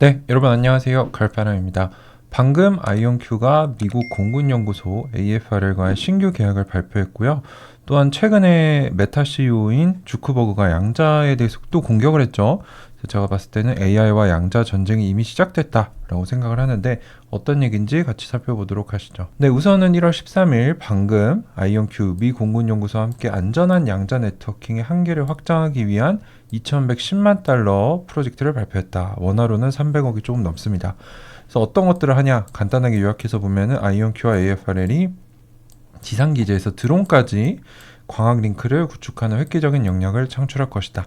네, 여러분 안녕하세요. 갈파람입니다. 방금 아이온큐가 미국 공군연구소 AFRL과의 신규 계약을 발표했고요. 또한 최근에 메타 CEO인 주크버그가 양자에 대해서 또 공격을 했죠. 제가 봤을 때는 AI와 양자 전쟁이 이미 시작됐다라고 생각을 하는데 어떤 얘기인지 같이 살펴보도록 하시죠. 네, 우선은 1월 13일 방금 아이온큐 미 공군연구소와 함께 안전한 양자 네트워킹의 한계를 확장하기 위한 2,110만 달러 프로젝트를 발표했다. 원화로는 300억이 조금 넘습니다. 그래서 어떤 것들을 하냐 간단하게 요약해서 보면은 아이온큐와 AFRL이 지상 기지에서 드론까지 광학 링크를 구축하는 획기적인 역량을 창출할 것이다.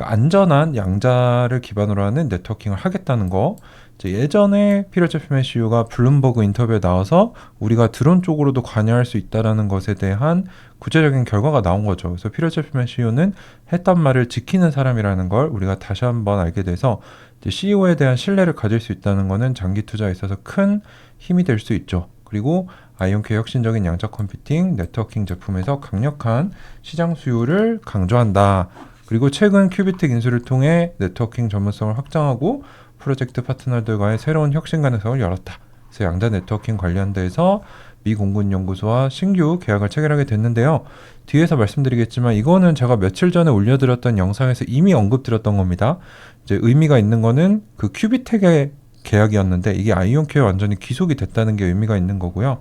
그러니까 안전한 양자를 기반으로 하는 네트워킹을 하겠다는 거. 예전에 제프맨 CEO가 블룸버그 인터뷰에 나와서 우리가 드론 쪽으로도 관여할 수 있다라는 것에 대한 구체적인 결과가 나온 거죠. 그래서 제프맨 CEO는 했던 말을 지키는 사람이라는 걸 우리가 다시 한번 알게 돼서 CEO에 대한 신뢰를 가질 수 있다는 것은 장기 투자에 있어서 큰 힘이 될 수 있죠. 그리고 아이온큐 혁신적인 양자 컴퓨팅 네트워킹 제품에서 강력한 시장 수요를 강조한다. 그리고 최근 큐비틱 인수를 통해 네트워킹 전문성을 확장하고 프로젝트 파트너들과의 새로운 혁신 가능성을 열었다. 그래서 양자 네트워킹 관련돼서 미 공군 연구소와 신규 계약을 체결하게 됐는데요. 뒤에서 말씀드리겠지만 이거는 제가 며칠 전에 올려드렸던 영상에서 이미 언급드렸던 겁니다. 이제 의미가 있는 거는 그 큐비텍의 계약이었는데 이게 아이온큐에 완전히 귀속이 됐다는 게 의미가 있는 거고요.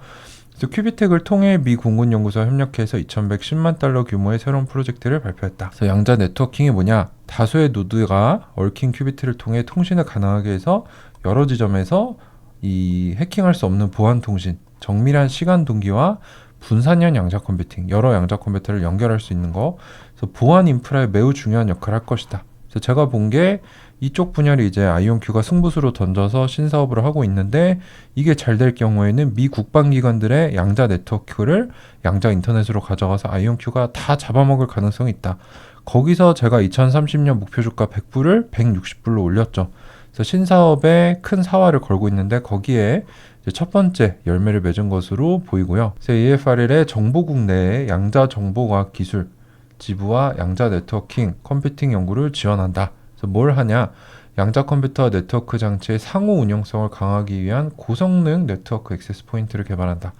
그래서 큐비텍을 통해 미 공군 연구소와 협력해서 2,110만 달러 규모의 새로운 프로젝트를 발표했다. 그래서 양자 네트워킹이 뭐냐? 다수의 노드가 얽힌 큐비트를 통해 통신을 가능하게 해서 여러 지점에서 이 해킹할 수 없는 보안 통신, 정밀한 시간 동기와 분산형 양자 컴퓨팅, 여러 양자 컴퓨터를 연결할 수 있는 거, 그래서 보안 인프라에 매우 중요한 역할을 할 것이다. 그래서 제가 본 게 이쪽 분야를 이제 아이온큐가 승부수로 던져서 신사업을 하고 있는데 이게 잘 될 경우에는 미 국방기관들의 양자 네트워크를 양자 인터넷으로 가져가서 아이온큐가 다 잡아먹을 가능성이 있다. 거기서 제가 2030년 목표 주가 100불을 160불로 올렸죠. 그래서 신사업에 큰 사활을 걸고 있는데 거기에 첫 번째 열매를 맺은 것으로 보이고요. 그래서 AFRL의 정보국 내에 양자 정보과학 기술 지부와 양자 네트워킹 컴퓨팅 연구를 지원한다. 그래서 뭘 하냐? 양자 컴퓨터 네트워크 장치의 상호 운영성을 강화하기 위한 고성능 네트워크 액세스 포인트를 개발한다.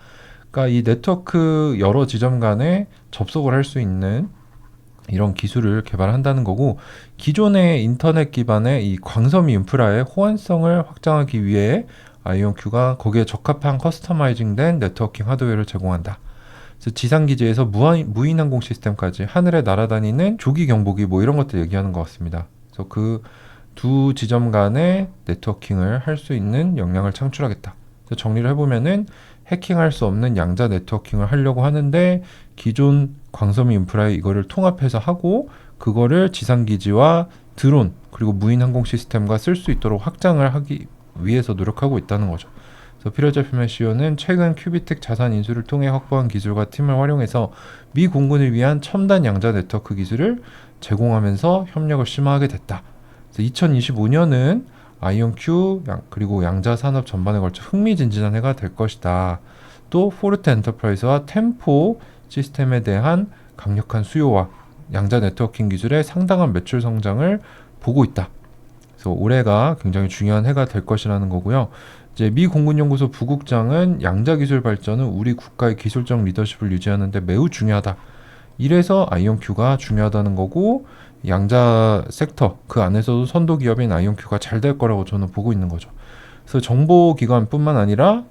그러니까 이 네트워크 여러 지점 간에 접속을 할 수 있는 이런 기술을 개발한다는 거고 기존의 인터넷 기반의 이 광섬 인프라의 호환성을 확장하기 위해 아이온큐가 거기에 적합한 커스터마이징된 네트워킹 하드웨어를 제공한다. 그래서 지상 기지에서 무인 항공 시스템까지 하늘에 날아다니는 조기 경보기 뭐 이런 것들 얘기하는 것 같습니다. 그래서 그 두 지점 간의 네트워킹을 할 수 있는 역량을 창출하겠다. 그래서 정리를 해보면은 해킹할 수 없는 양자 네트워킹을 하려고 하는데 기존 광섬 인프라에 이거를 통합해서 하고 그거를 지상 기지와 드론 그리고 무인 항공 시스템과 쓸 수 있도록 확장을 하기 위해서 노력하고 있다는 거죠. 그래서 피러제프맨 CEO는 최근 큐비텍 자산 인수를 통해 확보한 기술과 팀을 활용해서 미 공군을 위한 첨단 양자 네트워크 기술을 제공하면서 협력을 심화하게 됐다. 2025년은 아이온큐 그리고 양자 산업 전반에 걸쳐 흥미진진한 해가 될 것이다. 또 포르테 엔터프라이즈와 템포 시스템에 대한 강력한 수요와 양자 네트워킹 기술의 상당한 매출 성장을 보고 있다. 그래서 올해가 굉장히 중요한 해가 될 것이라는 거고요. 이제 미 공군연구소 부국장은 양자 기술 발전은 우리 국가의 기술적 리더십을 유지하는데 매우 중요하다. 이래서 아이온큐가 중요하다는 거고 양자 섹터 그 안에서도 선도 기업인 아이온큐가 잘 될 거라고 저는 보고 있는 거죠. 그래서 정보기관뿐만 아니라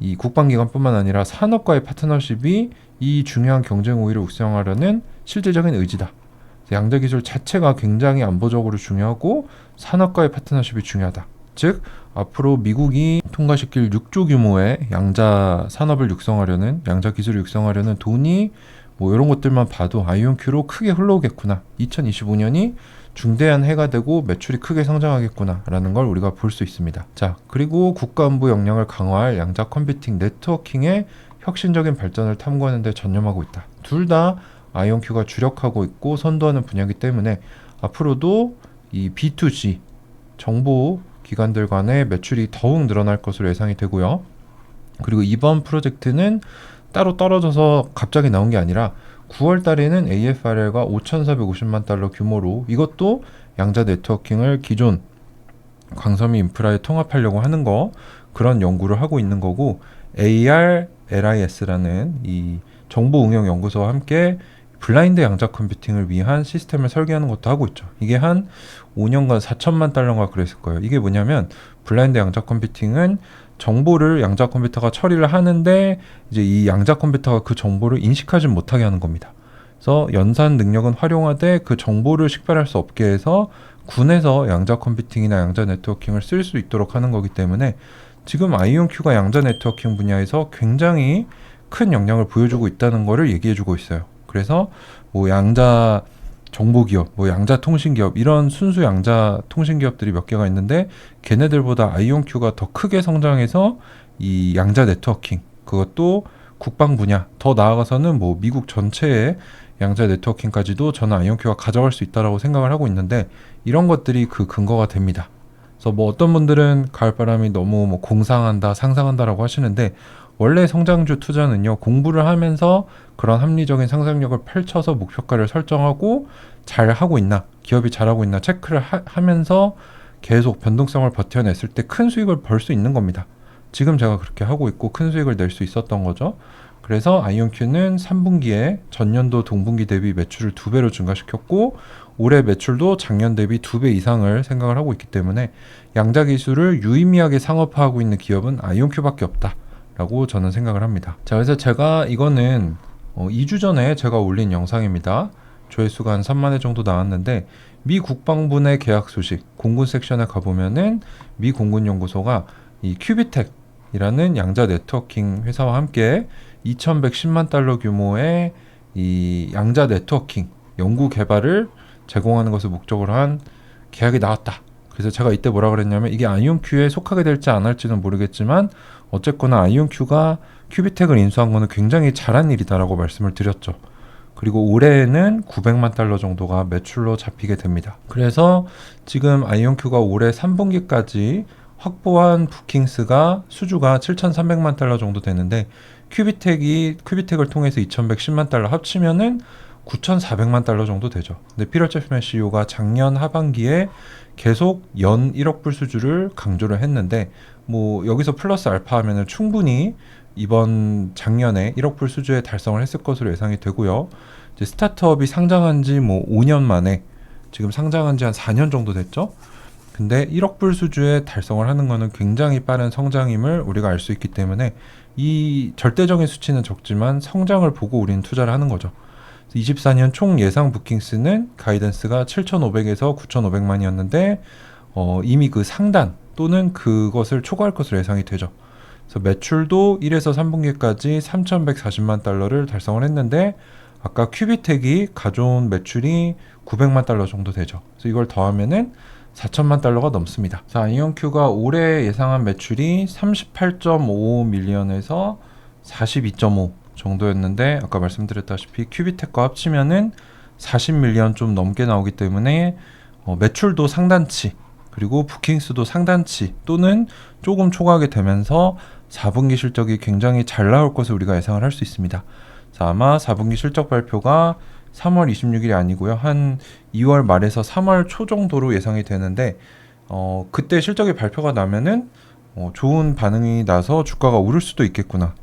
이 국방기관뿐만 아니라 산업과의 파트너십이 이 중요한 경쟁 우위를 육성하려는 실질적인 의지다. 양자 기술 자체가 굉장히 안보적으로 중요하고 산업과의 파트너십이 중요하다. 즉 앞으로 미국이 통과시킬 6조 규모의 양자 산업을 육성하려는 양자 기술을 육성하려는 돈이 뭐 이런 것들만 봐도 아이온큐로 크게 흘러오겠구나. 2025년이 중대한 해가 되고 매출이 크게 성장하겠구나라는 걸 우리가 볼 수 있습니다. 자, 그리고 국가안보 역량을 강화할 양자 컴퓨팅 네트워킹의 혁신적인 발전을 탐구하는 데 전념하고 있다. 둘 다 아이온큐가 주력하고 있고 선도하는 분야이기 때문에 앞으로도 이 B2G 정보 기관들 간의 매출이 더욱 늘어날 것으로 예상이 되고요. 그리고 이번 프로젝트는 따로 떨어져서 갑자기 나온 게 아니라 9월 달에는 AFRL과 5,450만 달러 규모로 이것도 양자 네트워킹을 기존 광섬유 인프라에 통합하려고 하는 거 그런 연구를 하고 있는 거고 AR LIS라는 이 정보 응용 연구소와 함께 블라인드 양자 컴퓨팅을 위한 시스템을 설계하는 것도 하고 있죠. 이게 한 5년간 4천만 달러가 그랬을 거예요. 이게 뭐냐면 블라인드 양자 컴퓨팅은 정보를 양자 컴퓨터가 처리를 하는데 이제 이 양자 컴퓨터가 그 정보를 인식하지 못하게 하는 겁니다. 그래서 연산 능력은 활용하되 그 정보를 식별할 수 없게 해서 군에서 양자 컴퓨팅이나 양자 네트워킹을 쓸 수 있도록 하는 거기 때문에 지금 아이온큐가 양자 네트워킹 분야에서 굉장히 큰 영향을 보여주고 있다는 것을 얘기해주고 있어요. 그래서 뭐 양자 정보 기업, 뭐 양자 통신 기업 이런 순수 양자 통신 기업들이 몇 개가 있는데 걔네들보다 아이온큐가 더 크게 성장해서 이 양자 네트워킹 그것도 국방 분야 더 나아가서는 뭐 미국 전체의 양자 네트워킹까지도 저는 아이온큐가 가져갈 수 있다라고 생각을 하고 있는데 이런 것들이 그 근거가 됩니다. 그래서 뭐 어떤 분들은 가을바람이 너무 뭐 공상한다, 상상한다라고 하시는데 원래 성장주 투자는요 공부를 하면서 그런 합리적인 상상력을 펼쳐서 목표가를 설정하고 잘 하고 있나 기업이 잘하고 있나 체크를 하, 면서 계속 변동성을 버텨냈을 때 큰 수익을 벌 수 있는 겁니다. 지금 제가 그렇게 하고 있고 큰 수익을 낼 수 있었던 거죠. 그래서 아이온큐는 3분기에 전년도 동분기 대비 매출을 두 배로 증가시켰고 올해 매출도 작년 대비 두 배 이상을 생각을 하고 있기 때문에 양자 기술을 유의미하게 상업화하고 있는 기업은 아이온큐밖에 없다. 라고 저는 생각을 합니다. 자, 그래서 제가 이거는 어, 2주 전에 제가 올린 영상입니다. 조회수가 한 3만 회 정도 나왔는데 미 국방부 의 계약 소식 공군 섹션에 가보면은 미 공군 연구소가 이 큐비텍이라는 양자 네트워킹 회사와 함께 2,110만 달러 규모의 이 양자 네트워킹 연구 개발을 제공하는 것을 목적으로 한 계약이 나왔다. 그래서 제가 이때 뭐라 그랬냐면 이게 아이온큐에 속하게 될지 안 할지는 모르겠지만 어쨌거나 아이온큐가 큐비텍을 인수한 거는 굉장히 잘한 일이다라고 말씀을 드렸죠. 그리고 올해에는 900만 달러 정도가 매출로 잡히게 됩니다. 그래서 지금 아이온큐가 올해 3분기까지 확보한 부킹스가 수주가 7,300만 달러 정도 되는데 큐비텍이 큐비텍을 통해서 2,110만 달러 합치면은 9,400만 달러 정도 되죠. 근데 피터 제프맨 CEO가 작년 하반기에 계속 연 1억 불 수주를 강조를 했는데 뭐 여기서 플러스 알파 하면은 충분히 이번 작년에 1억 불 수주에 달성을 했을 것으로 예상이 되고요. 이제 스타트업이 상장한 지 뭐 5년 만에 지금 상장한 지 한 4년 정도 됐죠. 근데 1억 불 수주에 달성을 하는 것은 굉장히 빠른 성장임을 우리가 알 수 있기 때문에 이 절대적인 수치는 적지만 성장을 보고 우리는 투자를 하는 거죠. 24년 총 예상 부킹스는 가이던스가 7,500에서 9,500만이었는데 어, 이미 그 상단 또는 그것을 초과할 것으로 예상이 되죠. 그래서 매출도 1에서 3분기까지 3,140만 달러를 달성을 했는데 아까 큐비텍이 가져온 매출이 900만 달러 정도 되죠. 그래서 이걸 더하면은 4천만 달러가 넘습니다. 자, 이온큐가 올해 예상한 매출이 38.5 밀리언에서 42.5 정도였는데 아까 말씀드렸다시피 큐비텍과 합치면은 40 밀리언 좀 넘게 나오기 때문에 어, 매출도 상단치 그리고 부킹수도 상단치 또는 조금 초과하게 되면서 4분기 실적이 굉장히 잘 나올 것을 우리가 예상을 할 수 있습니다. 자, 아마 4분기 실적 발표가 3월 26일이 아니고요. 한 2월 말에서 3월 초 정도로 예상이 되는데 어, 그때 실적이 발표가 나면은 어, 좋은 반응이 나서 주가가 오를 수도 있겠구나.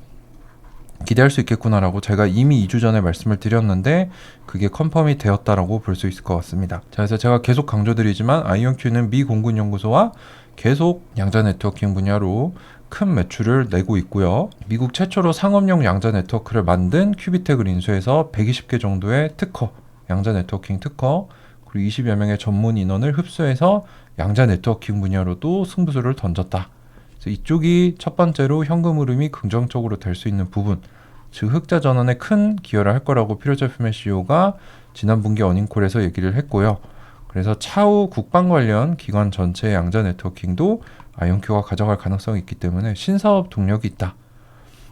기대할 수 있겠구나라고 제가 이미 2주 전에 말씀을 드렸는데 그게 컨펌이 되었다라고 볼 수 있을 것 같습니다. 자, 그래서 제가 계속 강조드리지만 아이온큐는 미 공군 연구소와 계속 양자 네트워킹 분야로 큰 매출을 내고 있고요. 미국 최초로 상업용 양자 네트워크를 만든 큐비텍을 인수해서 120개 정도의 특허, 양자 네트워킹 특허, 그리고 20여 명의 전문 인원을 흡수해서 양자 네트워킹 분야로도 승부수를 던졌다. 이쪽이 첫 번째로 현금 흐름이 긍정적으로 될 수 있는 부분, 즉 흑자 전환에 큰 기여를 할 거라고 피로제품의 CEO가 지난 분기 어닝콜에서 얘기를 했고요. 그래서 차후 국방 관련 기관 전체의 양자 네트워킹도 아이온큐가 가져갈 가능성이 있기 때문에 신사업 동력이 있다.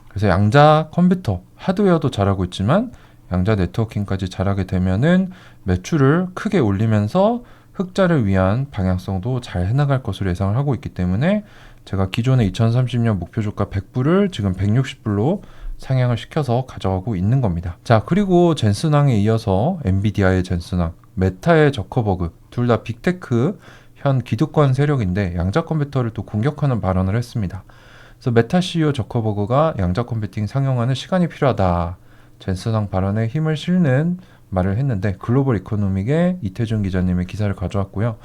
그래서 양자 컴퓨터, 하드웨어도 잘하고 있지만 양자 네트워킹까지 잘하게 되면은 매출을 크게 올리면서 흑자를 위한 방향성도 잘 해나갈 것으로 예상을 하고 있기 때문에 제가 기존의 2030년 목표 주가 100불을 지금 160불로 상향을 시켜서 가져가고 있는 겁니다. 자, 그리고 젠슨왕에 이어서 엔비디아의 젠슨왕, 메타의 저커버그 둘 다 빅테크 현 기득권 세력인데 양자 컴퓨터를 또 공격하는 발언을 했습니다. 그래서 메타 CEO 저커버그가 양자 컴퓨팅 상용화는 시간이 필요하다. 젠슨왕 발언에 힘을 실는 말을 했는데 글로벌 이코노믹의 이태준 기자님의 기사를 가져왔고요.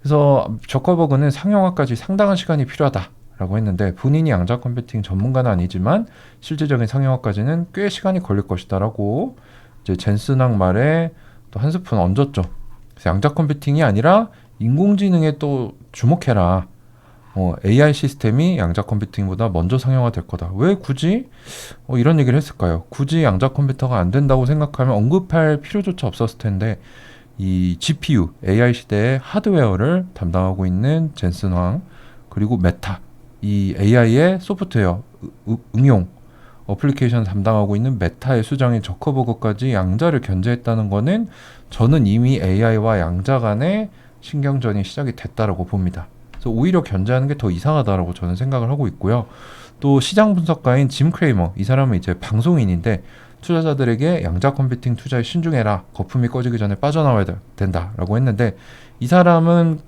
그래서 저커버그는 상용화까지 상당한 시간이 필요하다 라고 했는데 본인이 양자 컴퓨팅 전문가는 아니지만 실질적인 상용화까지는 꽤 시간이 걸릴 것이다라고 이제 젠슨왕 말에 또 한 스푼 얹었죠. 그래서 양자 컴퓨팅이 아니라 인공지능에 또 주목해라. 어, AI 시스템이 양자 컴퓨팅보다 먼저 상용화될 거다. 왜 굳이 어, 이런 얘기를 했을까요? 굳이 양자 컴퓨터가 안 된다고 생각하면 언급할 필요조차 없었을 텐데 이 GPU AI 시대의 하드웨어를 담당하고 있는 젠슨 황 그리고 메타 이 AI의 소프트웨어 으- 응용 어플리케이션 담당하고 있는 메타의 수장인 저커버그까지 양자를 견제했다는 거는 저는 이미 AI와 양자 간의 신경전이 시작이 됐다라고 봅니다. 그래서 오히려 견제하는 게 더 이상하다라고 저는 생각을 하고 있고요. 또 시장 분석가인 짐 크레이머 이 사람은 이제 방송인인데 투자자들에게 양자 컴퓨팅 투자에 신중해라 거품이 꺼지기 전에 빠져나와야 돼- 된다라고 했는데 이 사람은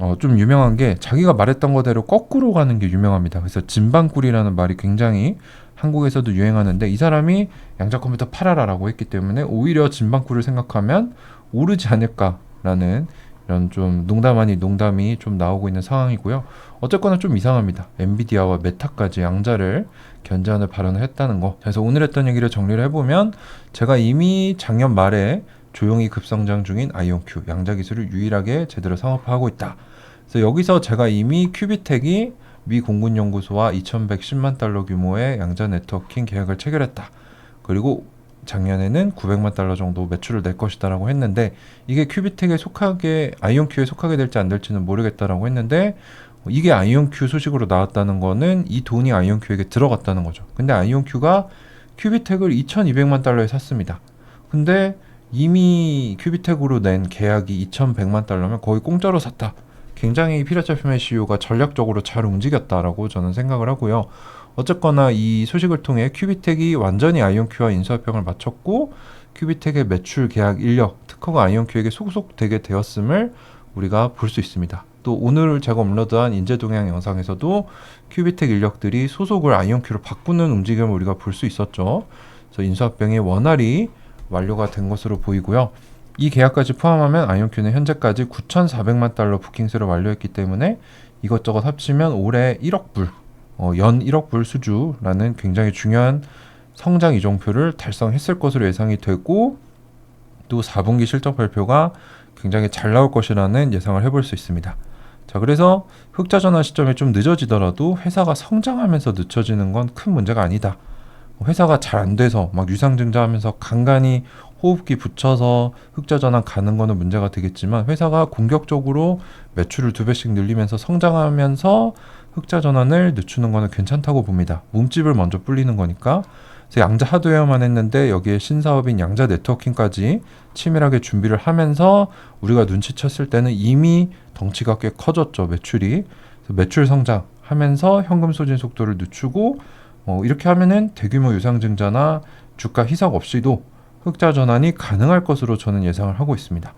어, 좀 유명한 게 자기가 말했던 거대로 거꾸로 가는 게 유명합니다. 그래서 진방꿀이라는 말이 굉장히 한국에서도 유행하는데 이 사람이 양자 컴퓨터 팔아라라고 했기 때문에 오히려 진방꿀을 생각하면 오르지 않을까라는 이런 좀 농담 아닌 농담이 좀 나오고 있는 상황이고요. 어쨌거나 좀 이상합니다. 엔비디아와 메타까지 양자를 견제하는 발언을 했다는 거. 그래서 오늘 했던 얘기를 정리를 해보면 제가 이미 작년 말에 조용히 급성장 중인 아이온큐 양자 기술을 유일하게 제대로 상업화하고 있다. 그래서 여기서 제가 이미 큐비텍이 미 공군 연구소와 2,110만 달러 규모의 양자 네트워킹 계약을 체결했다. 그리고 작년에는 900만 달러 정도 매출을 낼 것이다라고 했는데 이게 큐비텍에 속하게 아이온큐에 속하게 될지 안 될지는 모르겠다라고 했는데 이게 아이온큐 소식으로 나왔다는 거는 이 돈이 아이온큐에게 들어갔다는 거죠. 근데 아이온큐가 큐비텍을 2,200만 달러에 샀습니다. 근데 이미 큐비텍으로 낸 계약이 2,100만 달러면 거의 공짜로 샀다. 굉장히 피라차 피메 CEO가 전략적으로 잘 움직였다라고 저는 생각을 하고요. 어쨌거나 이 소식을 통해 큐비텍이 완전히 아이온큐와 인수합병을 마쳤고 큐비텍의 매출 계약 인력 특허가 아이온큐에게 소속되게 되었음을 우리가 볼 수 있습니다. 또 오늘 제가 업로드한 인재동향 영상에서도 큐비텍 인력들이 소속을 아이온큐로 바꾸는 움직임을 우리가 볼 수 있었죠. 그래서 인수합병이 원활히 완료가 된 것으로 보이고요. 이 계약까지 포함하면 아이온큐는 현재까지 9,400만 달러 부킹수를 완료했기 때문에 이것저것 합치면 올해 1억 불, 어, 연 1억 불 수주라는 굉장히 중요한 성장 이정표를 달성했을 것으로 예상이 되고 또 4분기 실적 발표가 굉장히 잘 나올 것이라는 예상을 해볼 수 있습니다. 자, 그래서 흑자 전환 시점이 좀 늦어지더라도 회사가 성장하면서 늦춰지는 건 큰 문제가 아니다. 회사가 잘 안 돼서 막 유상증자하면서 간간히 호흡기 붙여서 흑자 전환 가는 거는 문제가 되겠지만 회사가 공격적으로 매출을 두 배씩 늘리면서 성장하면서 흑자 전환을 늦추는 거는 괜찮다고 봅니다. 몸집을 먼저 불리는 거니까. 양자 하드웨어만 했는데 여기에 신사업인 양자 네트워킹까지 치밀하게 준비를 하면서 우리가 눈치챘을 때는 이미 덩치가 꽤 커졌죠 매출이. 매출 성장하면서 현금 소진 속도를 늦추고 어, 이렇게 하면은 대규모 유상 증자나 주가 희석 없이도 흑자 전환이 가능할 것으로 저는 예상을 하고 있습니다.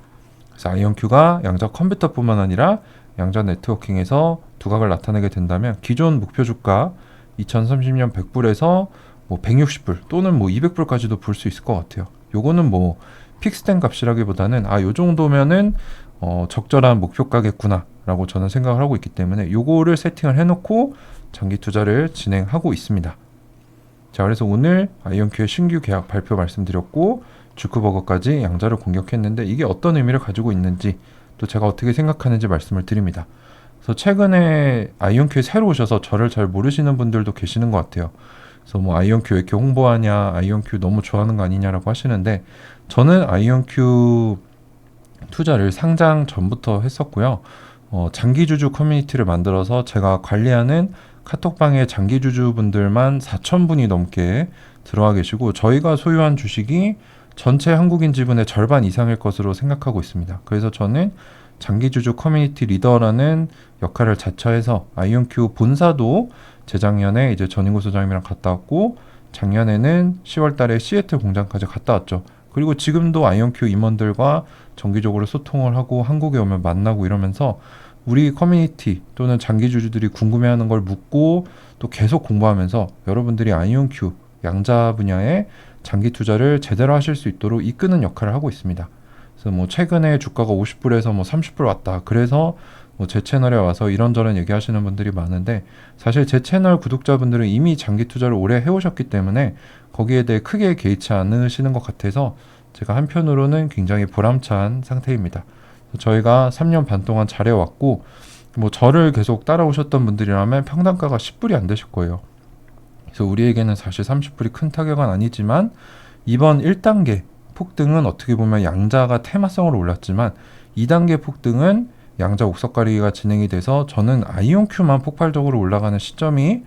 그래서 아이온큐가 양자 컴퓨터뿐만 아니라 양자 네트워킹에서 두각을 나타내게 된다면 기존 목표 주가 2030년 100불에서 뭐 160불 또는 뭐 200불까지도 볼 수 있을 것 같아요. 요거는 뭐 픽스된 값이라기보다는 아 요 정도면은 어, 적절한 목표 가겠구나라고 저는 생각을 하고 있기 때문에 요거를 세팅을 해놓고 장기 투자를 진행하고 있습니다. 자, 그래서 오늘 아이온큐의 신규 계약 발표 말씀드렸고 주크버거까지 양자를 공격했는데 이게 어떤 의미를 가지고 있는지 또 제가 어떻게 생각하는지 말씀을 드립니다. 그래서 최근에 아이온큐에 새로 오셔서 저를 잘 모르시는 분들도 계시는 것 같아요. 그래서 뭐 아이온큐 왜 이렇게 홍보하냐, 아이온큐 너무 좋아하는 거 아니냐라고 하시는데 저는 아이온큐 투자를 상장 전부터 했었고요. 어, 장기 주주 커뮤니티를 만들어서 제가 관리하는 카톡방에 장기 주주분들만 4,000분이 넘게 들어와 계시고 저희가 소유한 주식이 전체 한국인 지분의 절반 이상일 것으로 생각하고 있습니다. 그래서 저는 장기 주주 커뮤니티 리더라는 역할을 자처해서 아이온큐 본사도 재작년에 이제 전인구 소장님이랑 갔다 왔고 작년에는 10월 달에 시애틀 공장까지 갔다 왔죠. 그리고 지금도 아이온큐 임원들과 정기적으로 소통을 하고 한국에 오면 만나고 이러면서 우리 커뮤니티 또는 장기 주주들이 궁금해하는 걸 묻고 또 계속 공부하면서 여러분들이 아이온큐 양자 분야에 장기 투자를 제대로 하실 수 있도록 이끄는 역할을 하고 있습니다. 그래서 뭐 최근에 주가가 50불에서 뭐 30불 왔다. 그래서 뭐 제 채널에 와서 이런저런 얘기하시는 분들이 많은데 사실 제 채널 구독자분들은 이미 장기 투자를 오래 해오셨기 때문에 거기에 대해 크게 개의치 않으시는 것 같아서 제가 한편으로는 굉장히 보람찬 상태입니다. 저희가 3년 반 동안 잘해왔고 뭐 저를 계속 따라오셨던 분들이라면 평단가가 10불이 안 되실 거예요. 그래서 우리에게는 사실 30불이 큰 타격은 아니지만 이번 1단계 폭등은 어떻게 보면 양자가 테마성으로 올랐지만 2단계 폭등은 양자 옥석 가리기가 진행이 돼서 저는 아이온큐만 폭발적으로 올라가는 시점이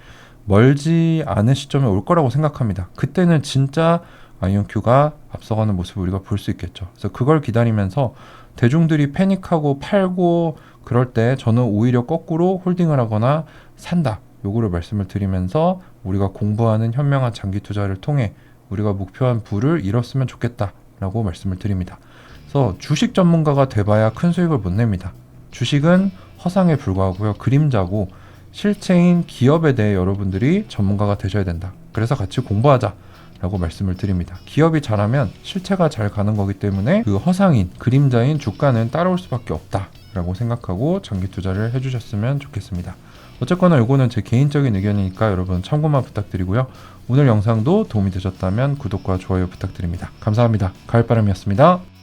멀지 않은 시점에 올 거라고 생각합니다. 그때는 진짜 아이온큐가 앞서가는 모습을 우리가 볼 수 있겠죠. 그래서 그걸 기다리면서 대중들이 패닉하고 팔고 그럴 때 저는 오히려 거꾸로 홀딩을 하거나 산다. 요거를 말씀을 드리면서 우리가 공부하는 현명한 장기 투자를 통해 우리가 목표한 부를 이뤘으면 좋겠다라고 말씀을 드립니다. 그래서 주식 전문가가 돼봐야 큰 수익을 못 냅니다. 주식은 허상에 불과하고요. 그림자고 실체인 기업에 대해 여러분들이 전문가가 되셔야 된다. 그래서 같이 공부하자. 라고 말씀을 드립니다. 기업이 잘하면 실체가 잘 가는 거기 때문에 그 허상인, 그림자인 주가는 따라올 수밖에 없다. 라고 생각하고 장기 투자를 해주셨으면 좋겠습니다. 어쨌거나 이거는 제 개인적인 의견이니까 여러분 참고만 부탁드리고요. 오늘 영상도 도움이 되셨다면 구독과 좋아요 부탁드립니다. 감사합니다. 가을바람이었습니다.